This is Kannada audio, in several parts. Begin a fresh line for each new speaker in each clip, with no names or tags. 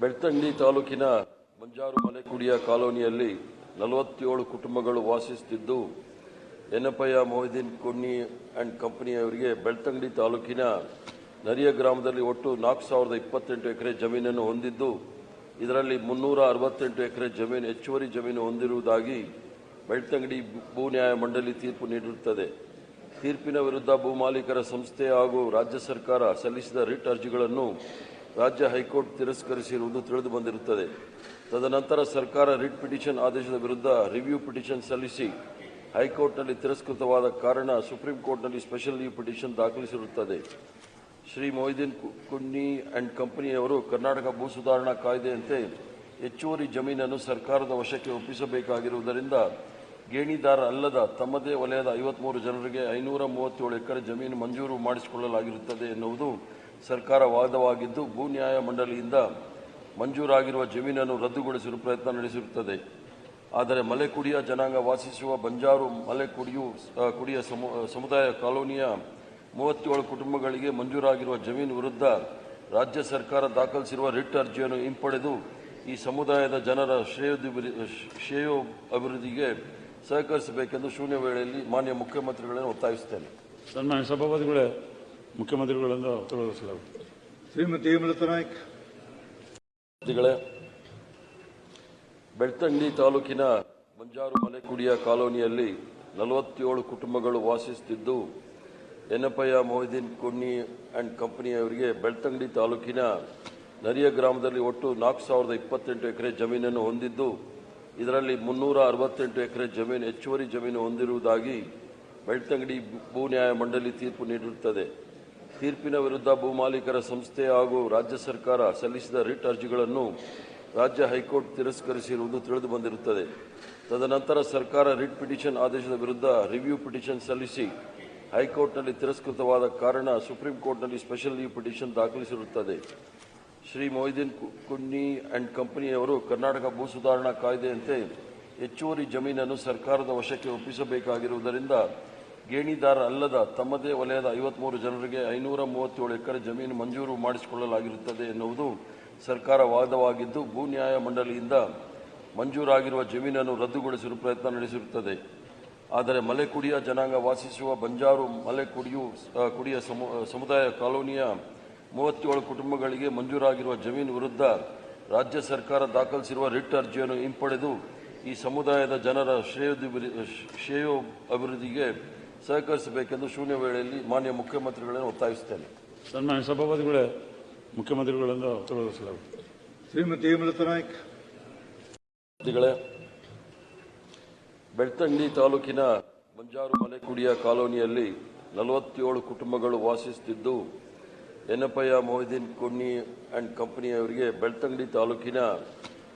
ಬೆಳ್ತಂಗಡಿ ತಾಲೂಕಿನ ಮಂಜಾರು ಮಲೆಕುಡಿಯ ಕಾಲೋನಿಯಲ್ಲಿ ನಲವತ್ತೇಳು ಕುಟುಂಬಗಳು ವಾಸಿಸುತ್ತಿದ್ದು ಎನ್ನಪಯ್ಯ ಮೊಹಿದೀನ್ ಕುನ್ನಿ ಅಂಡ್ ಕಂಪನಿಯವರಿಗೆ ಬೆಳ್ತಂಗಡಿ ತಾಲೂಕಿನ ನರಿಯ ಗ್ರಾಮದಲ್ಲಿ ಒಟ್ಟು ನಾಲ್ಕು ಸಾವಿರದ ಇಪ್ಪತ್ತೆಂಟು ಎಕರೆ ಜಮೀನನ್ನು ಹೊಂದಿದ್ದು, ಇದರಲ್ಲಿ ಮುನ್ನೂರ ಅರವತ್ತೆಂಟು ಎಕರೆ ಜಮೀನು ಹೆಚ್ಚುವರಿ ಜಮೀನು ಹೊಂದಿರುವುದಾಗಿ ಬೆಳ್ತಂಗಡಿ ಭೂ ನ್ಯಾಯ ಮಂಡಳಿ ತೀರ್ಪು ನೀಡಿರುತ್ತದೆ. ತೀರ್ಪಿನ ವಿರುದ್ಧ ಭೂಮಾಲೀಕರ ಸಂಸ್ಥೆ ಹಾಗೂ ರಾಜ್ಯ ಸರ್ಕಾರ ಸಲ್ಲಿಸಿದ ರಿಟ್ ಅರ್ಜಿಗಳನ್ನು ರಾಜ್ಯ ಹೈಕೋರ್ಟ್ ತಿರಸ್ಕರಿಸಿರುವುದು ತಿಳಿದು ಬಂದಿರುತ್ತದೆ. ತದನಂತರ ಸರ್ಕಾರ ರಿಟ್ ಪಿಟಿಷನ್ ಆದೇಶದ ವಿರುದ್ಧ ರಿವ್ಯೂ ಪಿಟಿಷನ್ ಸಲ್ಲಿಸಿ ಹೈಕೋರ್ಟ್ನಲ್ಲಿ ತಿರಸ್ಕೃತವಾದ ಕಾರಣ ಸುಪ್ರೀಂ ಕೋರ್ಟ್ನಲ್ಲಿ ಸ್ಪೆಷಲ್ ಲೀವ್ ಪಿಟಿಷನ್ ದಾಖಲಿಸಿರುತ್ತದೆ. ಶ್ರೀ ಮೊಯ್ದೀನ್ ಕುನ್ನಿ ಅಂಡ್ ಕಂಪನಿಯವರು ಕರ್ನಾಟಕ ಭೂ ಸುಧಾರಣಾ ಕಾಯ್ದೆಯಂತೆ ಹೆಚ್ಚುವರಿ ಜಮೀನನ್ನು ಸರ್ಕಾರದ ವಶಕ್ಕೆ ಒಪ್ಪಿಸಬೇಕಾಗಿರುವುದರಿಂದ ಗೇಣಿದಾರ ಅಲ್ಲದ ತಮ್ಮದೇ ವಲಯದ ಐವತ್ಮೂರು ಜನರಿಗೆ ಐನೂರ ಮೂವತ್ತೇಳು ಎಕರೆ ಜಮೀನು ಮಂಜೂರು ಮಾಡಿಸಿಕೊಳ್ಳಲಾಗಿರುತ್ತದೆ ಎನ್ನುವುದು ಸರ್ಕಾರ ವಾದವಾಗಿದ್ದು, ಭೂ ನ್ಯಾಯ ಮಂಡಳಿಯಿಂದ ಮಂಜೂರಾಗಿರುವ ಜಮೀನನ್ನು ರದ್ದುಗೊಳಿಸಲು ಪ್ರಯತ್ನ ನಡೆಸಿರುತ್ತದೆ. ಆದರೆ ಮಲೆಕುಡಿಯ ಜನಾಂಗ ವಾಸಿಸುವ ಬಂಜಾರು ಮಲೆಕುಡಿಯು ಕುಡಿಯ ಸಮು- ಸಮುದಾಯ ಕಾಲೋನಿಯ ಮೂವತ್ತೇಳು ಕುಟುಂಬಗಳಿಗೆ ಮಂಜೂರಾಗಿರುವ ಜಮೀನು ವಿರುದ್ಧ ರಾಜ್ಯ ಸರ್ಕಾರ ದಾಖಲಿಸಿರುವ ರಿಟ್ ಅರ್ಜಿಯನ್ನು ಹಿಂಪಡೆದು ಈ ಸಮುದಾಯದ ಜನರ ಶ್ರೇಯೋಭಿವೃ- ಶ್ರೇಯೋ ಅಭಿವೃದ್ಧಿಗೆ ಸಹಕರಿಸಬೇಕೆಂದು ಶೂನ್ಯ ವೇಳೆಯಲ್ಲಿ ಮಾನ್ಯ ಮುಖ್ಯಮಂತ್ರಿಗಳನ್ನು ಒತ್ತಾಯಿಸುತ್ತೇನೆ.
ಸನ್ಮಾನ್ಯ ಸಭಾಪತಿಗಳೇ ಮುಖ್ಯಮಂತ್ರಿಗಳನ್ನು ಉತ್ತರವಿಸಲಾಗುತ್ತದೆ
ಶ್ರೀಮತಿ ಹೇಮಲತಾ ನಾಯ್ಕ್.
ಬೆಳ್ತಂಗಡಿ ತಾಲೂಕಿನ ಮಂಜಾರು ಮಲೆಕುಡಿಯ ಕಾಲೋನಿಯಲ್ಲಿ ನಲವತ್ತೇಳು ಕುಟುಂಬಗಳು ವಾಸಿಸುತ್ತಿದ್ದು ಎನ್ನಪಯ್ಯ ಮೊಹಿದೀನ್ ಕೊನ್ನಿ ಅಂಡ್ ಕಂಪನಿಯವರಿಗೆ ಬೆಳ್ತಂಗಡಿ ತಾಲೂಕಿನ ನರಿಯ ಗ್ರಾಮದಲ್ಲಿ ಒಟ್ಟು ನಾಲ್ಕು ಸಾವಿರದ ಇಪ್ಪತ್ತೆಂಟು ಎಕರೆ ಜಮೀನನ್ನು ಹೊಂದಿದ್ದು, ಇದರಲ್ಲಿ ಮುನ್ನೂರ ಅರವತ್ತೆಂಟು ಎಕರೆ ಜಮೀನು, ಹೆಚ್ಚುವರಿ ಜಮೀನು ಹೊಂದಿರುವುದಾಗಿ ಬೆಳ್ತಂಗಡಿ ಭೂ ನ್ಯಾಯ ಮಂಡಳಿ ತೀರ್ಪು ನೀಡಿರುತ್ತದೆ. ತೀರ್ಪಿನ ವಿರುದ್ಧ ಭೂಮಾಲೀಕರ ಸಂಸ್ಥೆ ಹಾಗೂ ರಾಜ್ಯ ಸರ್ಕಾರ ಸಲ್ಲಿಸಿದ ರಿಟ್ ಅರ್ಜಿಗಳನ್ನು ರಾಜ್ಯ ಹೈಕೋರ್ಟ್ ತಿರಸ್ಕರಿಸಿರುವುದು ತಿಳಿದು ಬಂದಿರುತ್ತದೆ. ತದನಂತರ ಸರ್ಕಾರ ರಿಟ್ ಪಿಟಿಷನ್ ಆದೇಶದ ವಿರುದ್ಧ ರಿವ್ಯೂ ಪಿಟಿಷನ್ ಸಲ್ಲಿಸಿ ಹೈಕೋರ್ಟ್ನಲ್ಲಿ ತಿರಸ್ಕೃತವಾದ ಕಾರಣ ಸುಪ್ರೀಂ ಕೋರ್ಟ್ನಲ್ಲಿ ಸ್ಪೆಷಲ್ ಲೀವ್ ಪಿಟಿಷನ್ ದಾಖಲಿಸಿರುತ್ತದೆ. ಶ್ರೀ ಮೊಯ್ದೀನ್ ಕುನ್ನಿ ಅಂಡ್ ಕಂಪನಿಯವರು ಕರ್ನಾಟಕ ಭೂ ಸುಧಾರಣಾ ಕಾಯ್ದೆಯಂತೆ ಹೆಚ್ಚುವರಿ ಜಮೀನನ್ನು ಸರ್ಕಾರದ ವಶಕ್ಕೆ ಒಪ್ಪಿಸಬೇಕಾಗಿರುವುದರಿಂದ ಗೇಣಿದಾರ ಅಲ್ಲದ ತಮ್ಮದೇ ವಲಯದ ಐವತ್ಮೂರು ಜನರಿಗೆ ಐನೂರ ಮೂವತ್ತೇಳು ಎಕರೆ ಜಮೀನು ಮಂಜೂರು ಮಾಡಿಸಿಕೊಳ್ಳಲಾಗಿರುತ್ತದೆ ಎನ್ನುವುದು ಸರ್ಕಾರ ವಾದವಾಗಿದ್ದು, ಭೂ ನ್ಯಾಯ ಮಂಡಳಿಯಿಂದ ಮಂಜೂರಾಗಿರುವ ಜಮೀನನ್ನು ರದ್ದುಗೊಳಿಸಲು ಪ್ರಯತ್ನ ನಡೆಸಿರುತ್ತದೆ. ಆದರೆ ಮಲೆಕುಡಿಯ ಜನಾಂಗ ವಾಸಿಸುವ ಬಂಜಾರು ಮಲೆಕುಡಿಯು ಕುಡಿಯ ಸಮು- ಸಮುದಾಯ ಕಾಲೋನಿಯ ಮೂವತ್ತೇಳು ಕುಟುಂಬಗಳಿಗೆ ಮಂಜೂರಾಗಿರುವ ಜಮೀನು ವಿರುದ್ಧ ರಾಜ್ಯ ಸರ್ಕಾರ ದಾಖಲಿಸಿರುವ ರಿಟ್ ಅರ್ಜಿಯನ್ನು ಹಿಂಪಡೆದು ಈ ಸಮುದಾಯದ ಜನರ ಶ್ರೇಯೋಭಿವೃ- ಶ್ರೇಯೋ ಅಭಿವೃದ್ಧಿಗೆ ಸಹಕರಿಸಬೇಕೆಂದು ಶೂನ್ಯ ವೇಳೆಯಲ್ಲಿ ಮಾನ್ಯ ಮುಖ್ಯಮಂತ್ರಿಗಳನ್ನು ಒತ್ತಾಯಿಸುತ್ತೇನೆ.
ಸನ್ಮಾನ್ಯ ಸಭಾಪತಿಗಳೇ ಮುಖ್ಯಮಂತ್ರಿಗಳನ್ನು
ಶ್ರೀಮತಿ
ಬೆಳ್ತಂಗಡಿ ತಾಲೂಕಿನ ಮಂಜಾರು ಮಲೆಕುಡಿಯ ಕಾಲೋನಿಯಲ್ಲಿ ನಲವತ್ತೇಳು ಕುಟುಂಬಗಳು ವಾಸಿಸುತ್ತಿದ್ದು ಎನ್ನಪಯ್ಯ ಕುಣ್ಣಿ ಆ್ಯಂಡ್ ಅಂಡ್ ಕಂಪನಿಯವರಿಗೆ ಬೆಳ್ತಂಗಡಿ ತಾಲೂಕಿನ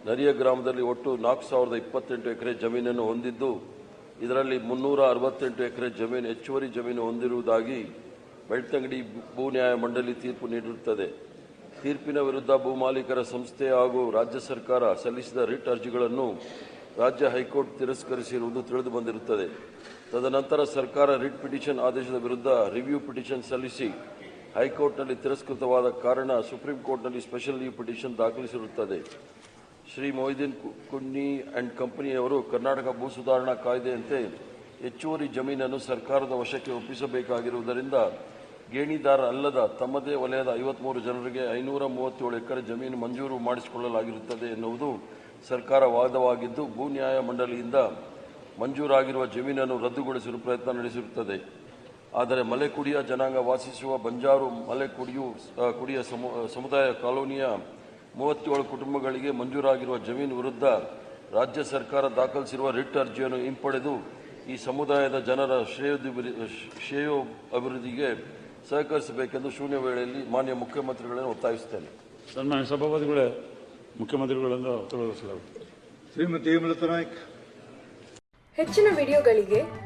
ನರಿಯ ಗ್ರಾಮದಲ್ಲಿ ಒಟ್ಟು ನಾಲ್ಕು ಸಾವಿರದ ಇಪ್ಪತ್ತೆಂಟು ಎಕರೆ ಜಮೀನನ್ನು ಹೊಂದಿದ್ದು, ಇದರಲ್ಲಿ ಮುನ್ನೂರ ಅರವತ್ತೆಂಟು ಎಕರೆ ಜಮೀನು, ಹೆಚ್ಚುವರಿ ಜಮೀನು ಹೊಂದಿರುವುದಾಗಿ ಬೆಳ್ತಂಗಡಿ ಭೂ ನ್ಯಾಯ ಮಂಡಳಿ ತೀರ್ಪು ನೀಡಿರುತ್ತದೆ. ತೀರ್ಪಿನ ವಿರುದ್ಧ ಭೂಮಾಲೀಕರ ಸಂಸ್ಥೆ ಹಾಗೂ ರಾಜ್ಯ ಸರ್ಕಾರ ಸಲ್ಲಿಸಿದ ರಿಟ್ ಅರ್ಜಿಗಳನ್ನು ರಾಜ್ಯ ಹೈಕೋರ್ಟ್ ತಿರಸ್ಕರಿಸಿರುವುದು ತಿಳಿದು ಬಂದಿರುತ್ತದೆ. ತದನಂತರ ಸರ್ಕಾರ ರಿಟ್ ಪಿಟಿಷನ್ ಆದೇಶದ ವಿರುದ್ಧ ರಿವ್ಯೂ ಪಿಟಿಷನ್ ಸಲ್ಲಿಸಿ ಹೈಕೋರ್ಟ್ನಲ್ಲಿ ತಿರಸ್ಕೃತವಾದ ಕಾರಣ ಸುಪ್ರೀಂ ಕೋರ್ಟ್ನಲ್ಲಿ ಸ್ಪೆಷಲ್ ಲೀವ್ ಪಿಟಿಷನ್ ದಾಖಲಿಸಿರುತ್ತದೆ. ಶ್ರೀ ಮೊಯ್ದೀನ್ ಕುನ್ನಿ ಅಂಡ್ ಕಂಪನಿಯವರು ಕರ್ನಾಟಕ ಭೂ ಸುಧಾರಣಾ ಕಾಯ್ದೆಯಂತೆ ಹೆಚ್ಚುವರಿ ಜಮೀನನ್ನು ಸರ್ಕಾರದ ವಶಕ್ಕೆ ಒಪ್ಪಿಸಬೇಕಾಗಿರುವುದರಿಂದ ಗೇಣಿದಾರ ಅಲ್ಲದ ತಮ್ಮದೇ ವಲಯದ ಐವತ್ಮೂರು ಜನರಿಗೆ ಐನೂರ ಮೂವತ್ತೇಳು ಎಕರೆ ಜಮೀನು ಮಂಜೂರು ಮಾಡಿಸಿಕೊಳ್ಳಲಾಗಿರುತ್ತದೆ ಎನ್ನುವುದು ಸರ್ಕಾರ ವಾದವಾಗಿದ್ದು, ಭೂ ನ್ಯಾಯ ಮಂಡಳಿಯಿಂದ ಮಂಜೂರಾಗಿರುವ ಜಮೀನನ್ನು ರದ್ದುಗೊಳಿಸಲು ಪ್ರಯತ್ನ ನಡೆಸಿರುತ್ತದೆ. ಆದರೆ ಮಲೆಕುಡಿಯ ಜನಾಂಗ ವಾಸಿಸುವ ಬಂಜಾರು ಮಲೆಕುಡಿಯು ಆ, ಕುಡಿಯ ಸಮು- ಸಮುದಾಯ ಕಾಲೋನಿಯ ಮೂವತ್ತೇಳು ಕುಟುಂಬಗಳಿಗೆ ಮಂಜೂರಾಗಿರುವ ಜಮೀನು ವಿರುದ್ಧ ರಾಜ್ಯ ಸರ್ಕಾರ ದಾಖಲಿಸಿರುವ ರಿಟ್ ಅರ್ಜಿಯನ್ನು ಹಿಂಪಡೆದು ಈ ಸಮುದಾಯದ ಜನರ ಶ್ರೇಯೋಭಿವೃ- ಶ್ರೇಯೋ ಅಭಿವೃದ್ಧಿಗೆ ಸಹಕರಿಸಬೇಕೆಂದು ಶೂನ್ಯ ವೇಳೆಯಲ್ಲಿ ಮಾನ್ಯ ಮುಖ್ಯಮಂತ್ರಿಗಳನ್ನು ಒತ್ತಾಯಿಸುತ್ತೇನೆ.
ಸನ್ಮಾನ್ಯ ಸಭಾಪತಿಗಳೇ ಮುಖ್ಯಮಂತ್ರಿಗಳನ್ನು ಉತ್ತರವಿಸಲಾಗುತ್ತದೆ
ಶ್ರೀಮತಿ
ಹೆಚ್ಚಿನ ವಿಡಿಯೋಗಳಿಗೆ